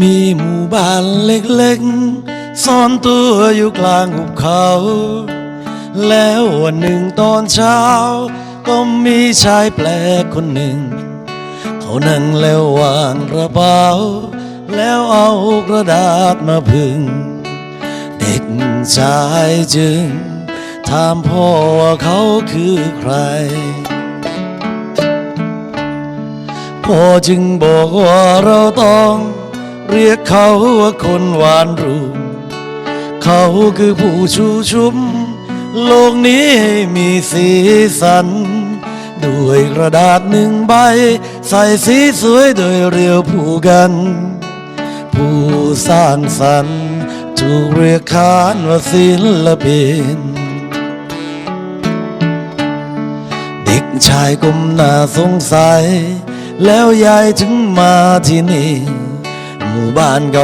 มีหมู่บ้านเล็กๆ ซ่อนตัวอยู่กลางหุบเขา แล้ววันหนึ่งตอนเช้า ก็มีชายแปลกคนหนึ่ง เขานั่งแล้ววางกระเป๋า แล้วเอากระดาษมาพึ่งเด็กชายจึง ถามพ่อว่าเขาคือใครพ่อจึงบอกว่าเราต้อง เรียกเขาว่าคนหวานรุ่มเขาคือผู้ชูชุม โลกนี้ให้มีสีสัน ด้วยกระดาษหนึ่งใบ ใส่สีสวยโดยเรียวผูกกัน ผู้สร้างสรรค์ถูกเรียกขานว่าศิลปินเด็กชายก้มหน้าสงสัย แล้วยายถึงมาที่นี่ บ้านเก่า